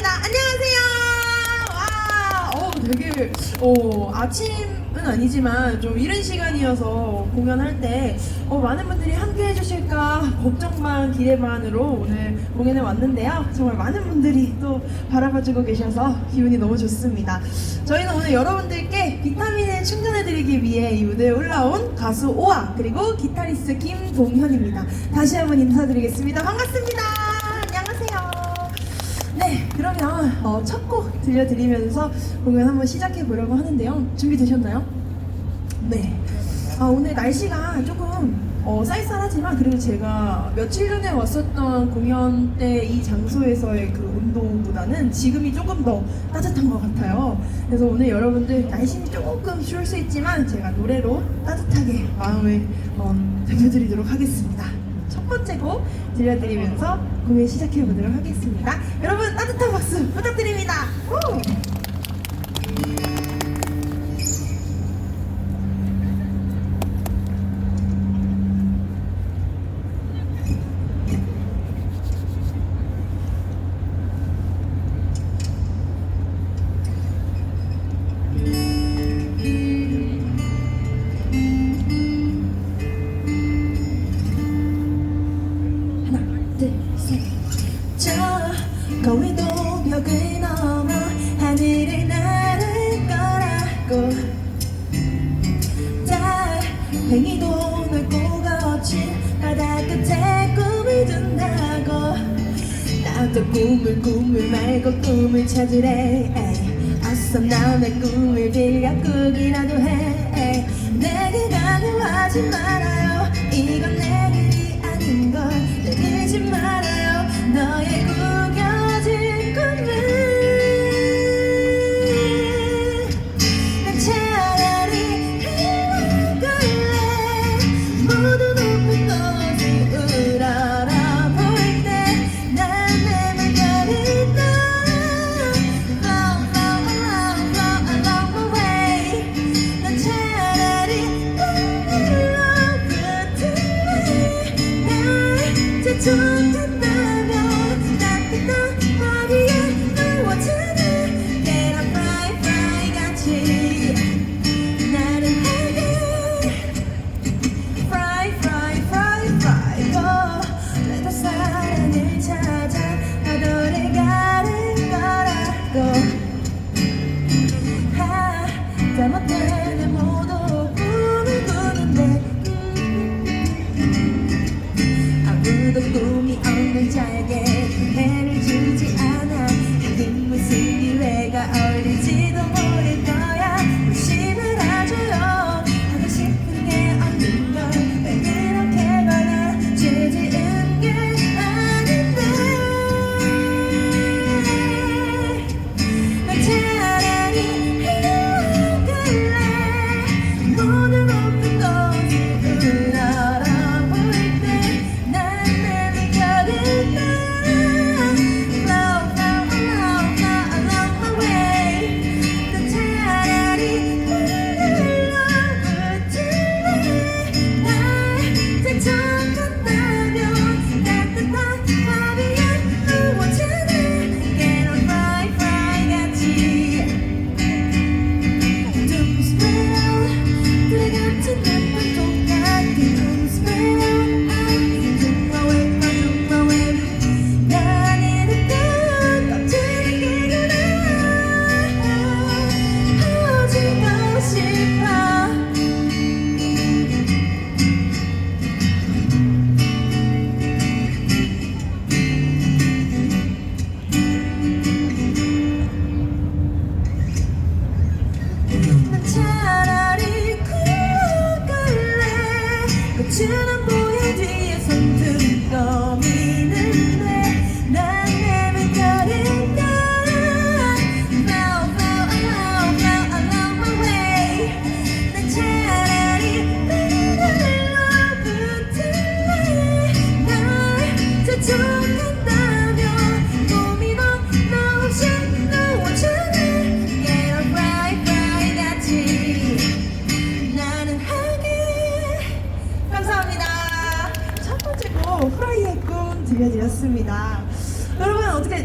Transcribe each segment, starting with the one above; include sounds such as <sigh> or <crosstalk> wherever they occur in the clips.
반갑습니다. 안녕하세요. 와, 어, 되게 어, 아침은 아니지만 좀 이른 시간이어서 공연할 때 어, 많은 분들이 함께 해 주실까 걱정만 기대만으로 오늘 공연에 왔는데요. 정말 많은 분들이 또 바라봐주고 계셔서 기분이 너무 좋습니다. 저희는 오늘 여러분들께 비타민을 충전해드리기 위해 이 무대에 올라온 가수 오아 그리고 기타리스트 김동현입니다. 다시 한번 인사드리겠습니다. 반갑습니다. 그러면 어, 첫곡 들려드리면서 공연 한번 시작해 보려고 하는데요. 준비되셨나요? 네. 아, 오늘 날씨가 조금 어, 쌀쌀하지만 그래도 제가 며칠 전에 왔었던 공연 때 이 장소에서의 그 온도보다는 지금이 조금 더 따뜻한 것 같아요. 그래서 오늘 여러분들 날씨는 조금 추울 수 있지만 제가 노래로 따뜻하게 마음을 어, 되돌리도록 하겠습니다. 첫 번째 곡 들려드리면서 공연 시작해 보도록 하겠습니다. 여러분 따뜻한 박수 부탁드립니다. 우! 팽이도 넓고 거친 바다 끝에 꿈을 둔다고 나도 꿈을 꿈을 말고 꿈을 찾으래. 어서 나의 꿈을 빌려 꾸기라도 해. 내게 강요하지 말아요 이건 내 길이 아닌 걸 내리지 말 to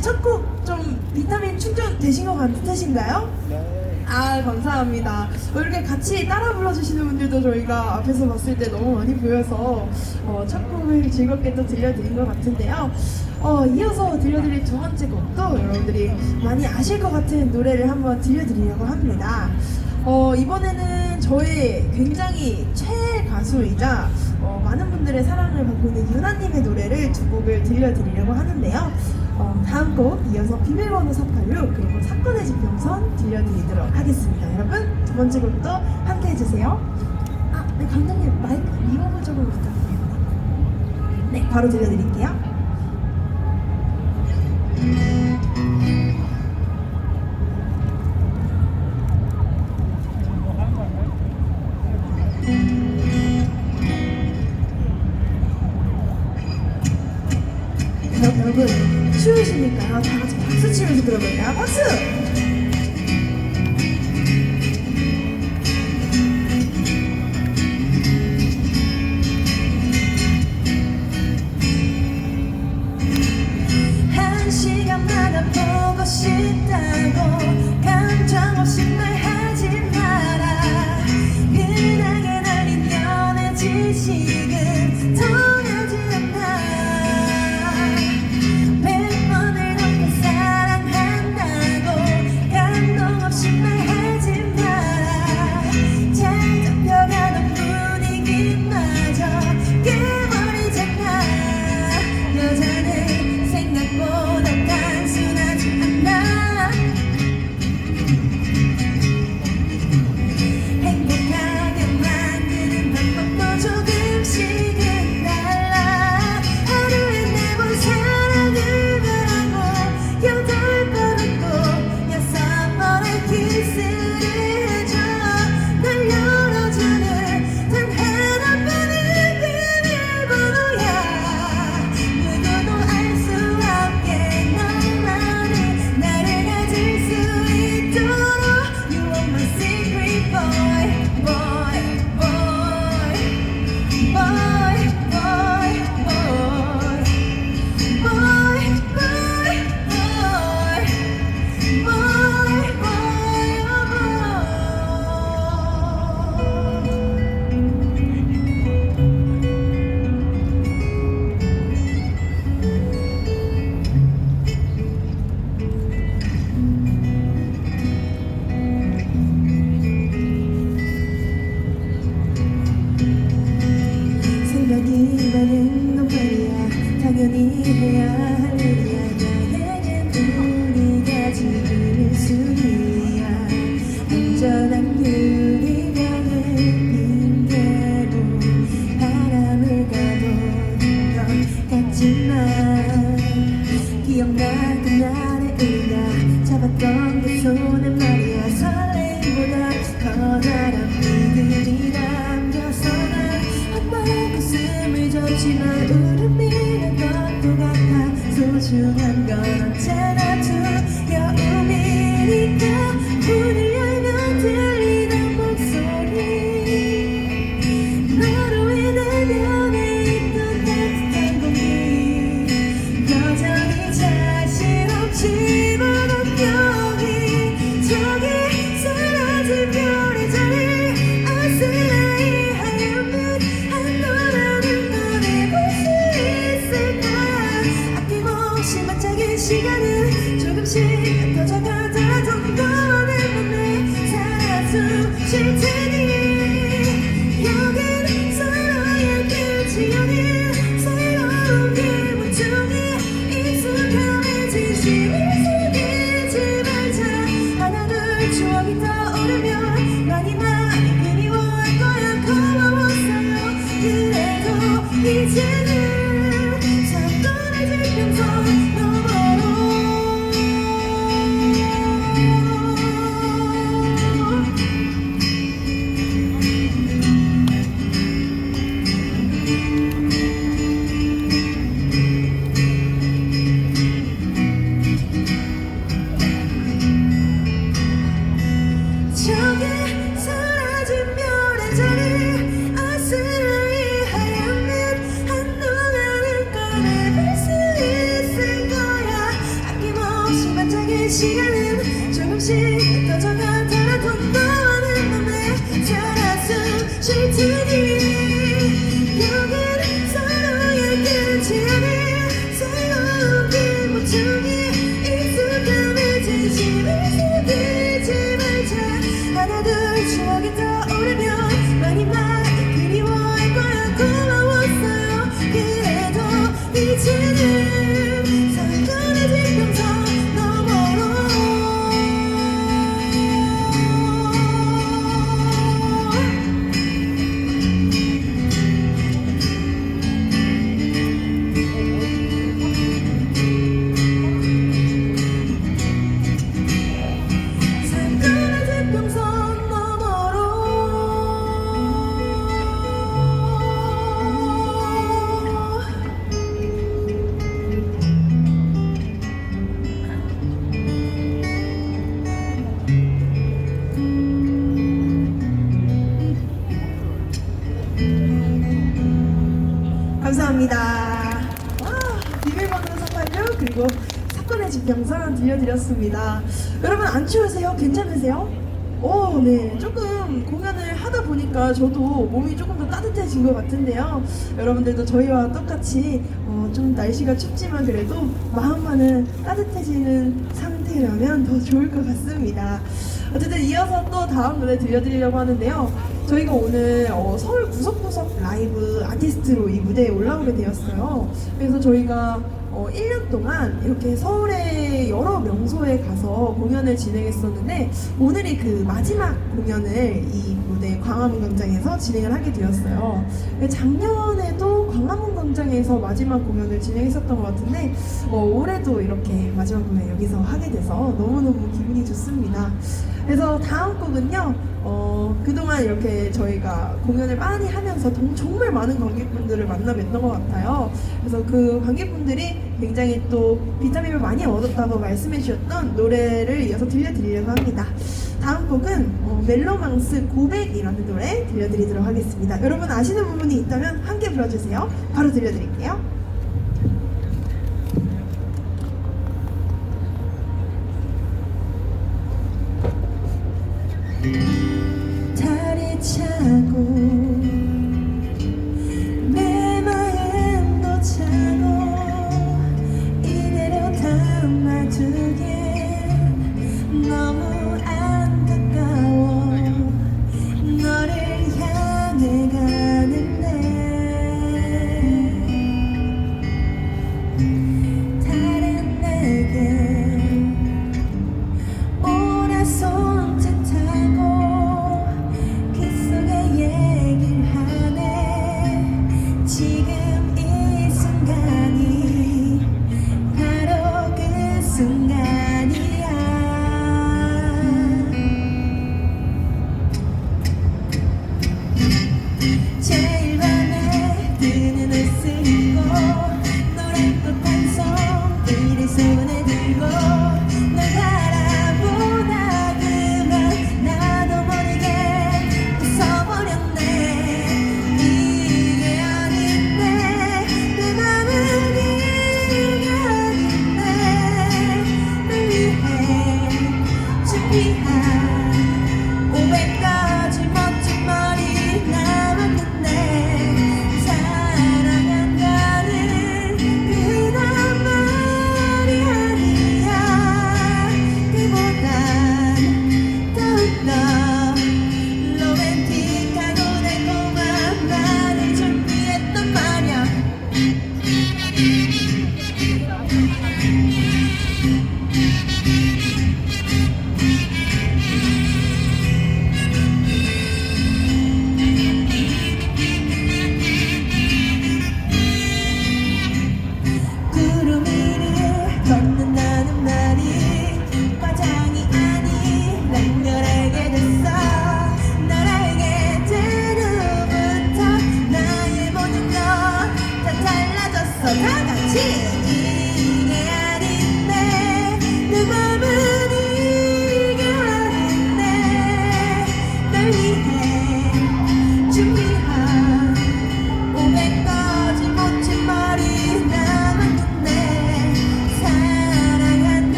첫 곡 좀 비타민 충전 되신 것 같으신가요? 네. 아 감사합니다. 어, 이렇게 같이 따라 불러주시는 분들도 저희가 앞에서 봤을 때 너무 많이 보여서 어, 첫 곡을 즐겁게 또 들려드린 것 같은데요. 어, 이어서 들려드릴 두 번째 곡도 여러분들이 많이 아실 것 같은 노래를 한번 들려드리려고 합니다. 어, 이번에는 저의 굉장히 최애 가수이자 어, 많은 분들의 사랑을 받고 있는 유나님의 노래를 두 곡을 들려드리려고 하는데요. 어, 다음 곡 이어서 비밀번호 486 그리고 사건의 지평선 들려드리도록 하겠습니다. 여러분 두 번째 곡도 함께 해주세요. 아, 네 감독님 마이크 리버브 쪽으로 부탁드립니다. 네, 바로 들려드릴게요. 추우시니까요. 다 같이 박수 치면서 들어볼까요? 박수! sigue 들려드렸습니다. 여러분 안 추우세요? 괜찮으세요? 오, 네. 조금 공연을 하다 보니까 저도 몸이 조금 더 따뜻해진 것 같은데요. 여러분들도 저희와 똑같이 어, 좀 날씨가 춥지만 그래도 마음만은 따뜻해지는 상태라면 더 좋을 것 같습니다. 어쨌든 이어서 또 다음 노래 들려드리려고 하는데요. 저희가 오늘 어, 서울 구석구석 라이브 아티스트로 이 무대에 올라오게 되었어요. 그래서 저희가 어, 1년 동안 이렇게 서울의 여러 명소에 가서 공연을 진행했었는데 오늘이 그 마지막 공연을 이 무대 광화문 광장에서 진행을 하게 되었어요. 작년에도 광화문 광장에서 마지막 공연을 진행했었던 것 같은데 어, 올해도 이렇게 마지막 공연 여기서 하게 돼서 너무너무 기분이 좋습니다. 그래서 다음 곡은요. 어, 그동안 이렇게 저희가 공연을 많이 하면서 동- 정말 많은 관객분들을 만나 뵀던 것 같아요. 그래서 그 관객분들이 굉장히 또 비타민을 많이 얻었다고 말씀해 주셨던 노래를 이어서 들려드리려고 합니다. 다음 곡은 어, 멜로망스 고백이라는 노래 들려드리도록 하겠습니다. 여러분 아시는 부분이 있다면 함께 불러주세요. 바로 들려드릴게요. Mm-hmm. 준비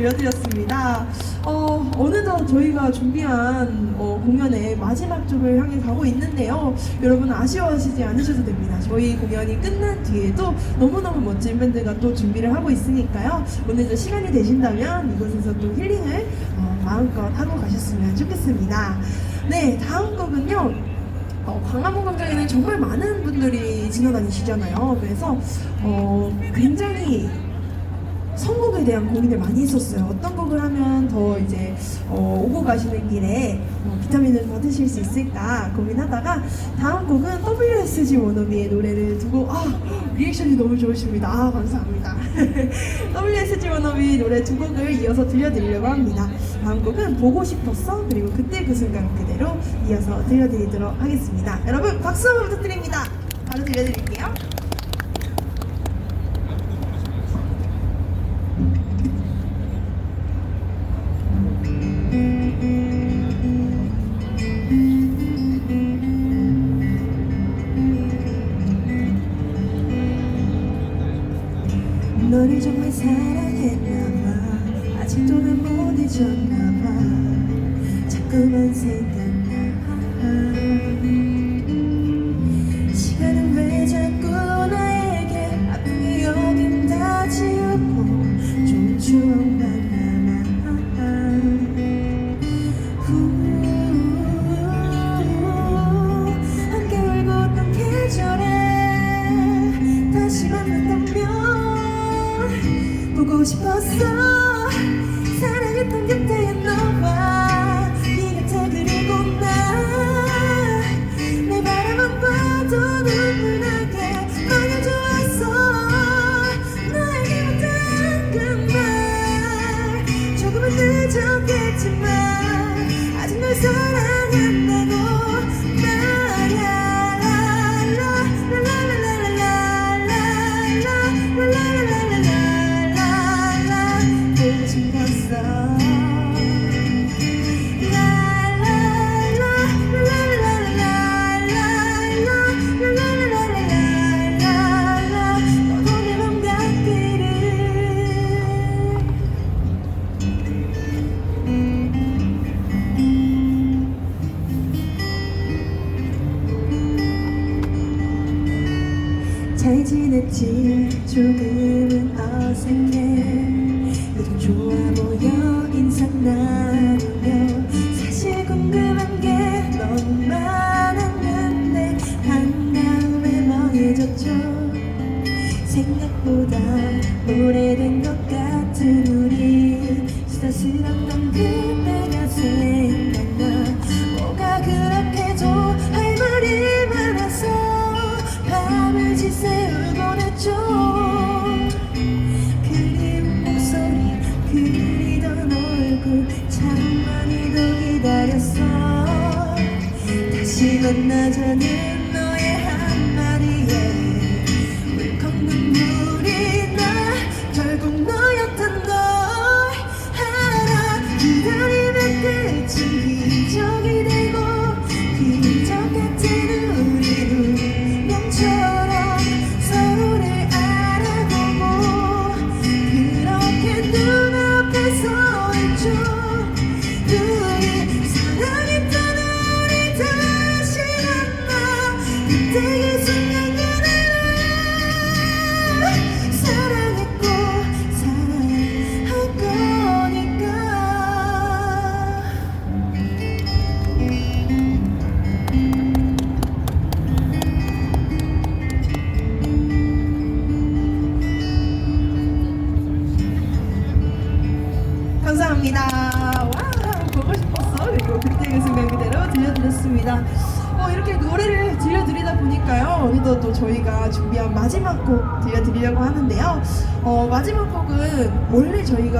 들려드렸습니다. 어, 어느덧 저희가 준비한 어, 공연의 마지막 쪽을 향해 가고 있는데요. 여러분 아쉬워하시지 않으셔도 됩니다. 저희 공연이 끝난 뒤에도 너무너무 멋진 밴드가 또 준비를 하고 있으니까요. 오늘도 시간이 되신다면 이곳에서 또 힐링을 어, 마음껏 하고 가셨으면 좋겠습니다. 네, 다음 곡은요. 어, 광화문 광장에는 정말 많은 분들이 지나다니시잖아요. 그래서 어, 굉장히 성곡에 대한 고민을 많이 했었어요. 어떤 곡을 하면 더 이제 어, 오고 가시는 길에 어, 비타민을 받으실 수 있을까 고민하다가 다음 곡은 WSG 원어미의 노래를 두고 아 리액션이 너무 좋으십니다. 아, 감사합니다. <laughs> WSG 원어미 노래 두 곡을 이어서 들려드리려고 합니다. 다음 곡은 보고 싶었어 그리고 그때 그 순간 그대로 이어서 들려드리도록 하겠습니다. 여러분 박수 한번 부탁드립니다. 바로 들려드릴게요. 수다스럽던 그때가 생각나. 뭐가 그렇게도 할 말이 많아서 밤을 지새우곤 했죠. 그리운 목소리 그리던 얼굴 참 많이도 기다렸어. 다시 만나자는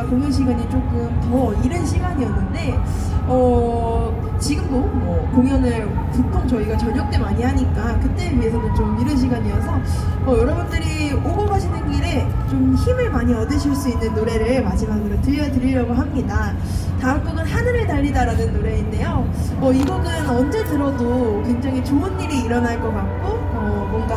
저희가 공연 시간이 조금 더 이른 시간이었는데, 어, 지금도 뭐 공연을 보통 저희가 저녁 때 많이 하니까 그때에 비해서는 좀 이른 시간이어서 어, 여러분들이 오고 가시는 길에 좀 힘을 많이 얻으실 수 있는 노래를 마지막으로 들려드리려고 합니다. 다음 곡은 하늘을 달리다라는 노래인데요. 어, 이 곡은 언제 들어도 굉장히 좋은 일이 일어날 것 같고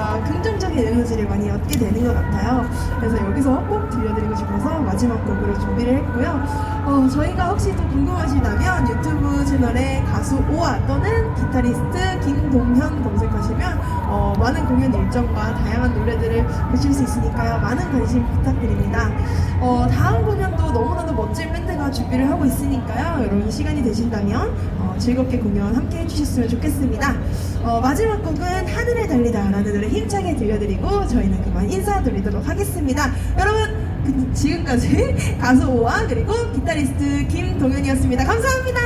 뭔가 긍정적인 에너지를 많이 얻게 되는 것 같아요. 그래서 여기서 꼭 들려드리고 싶어서 마지막 곡으로 준비를 했고요. 어, 저희가 혹시 또 궁금하시다면 유튜브 채널에 가수 오아 또는 기타리스트 김동현 검색하시면 어, 많은 공연 일정과 다양한 노래들을 보실 수 있으니까요. 많은 관심 부탁드립니다. 어, 다음 공연도 너무나도 멋진 밴드가 준비를 하고 있으니까요. 여러분 시간이 되신다면 어, 즐겁게 공연 함께 해주셨으면 좋겠습니다. 어, 마지막 곡은 하늘을 달리다라는 노래 힘차게 들려드리고 저희는 그만 인사드리도록 하겠습니다. 여러분 그- 지금까지 <laughs> 가수 오와 그리고 기타리스트 김동현이었습니다. 감사합니다.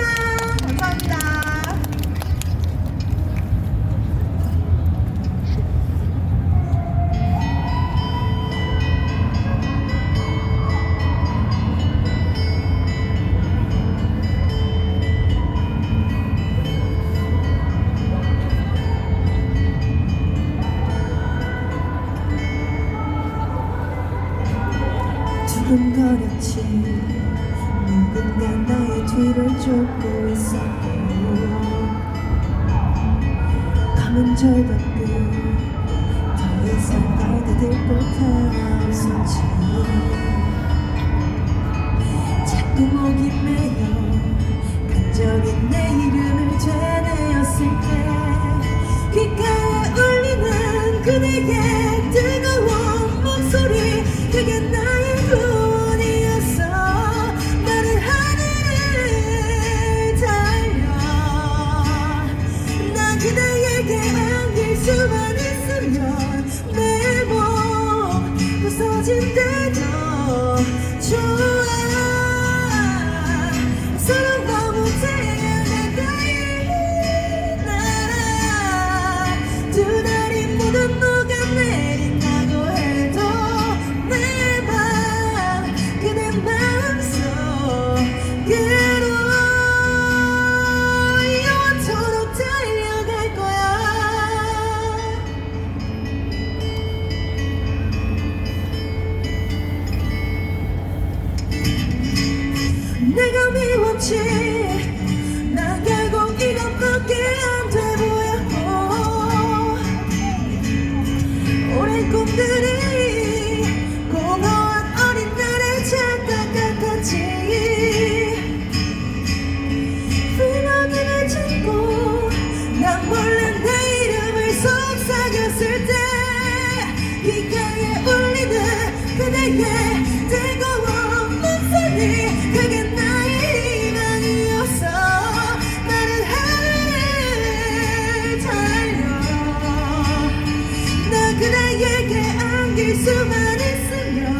수만 있으면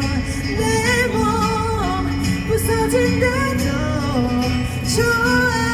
내 몸 부서진대도 좋아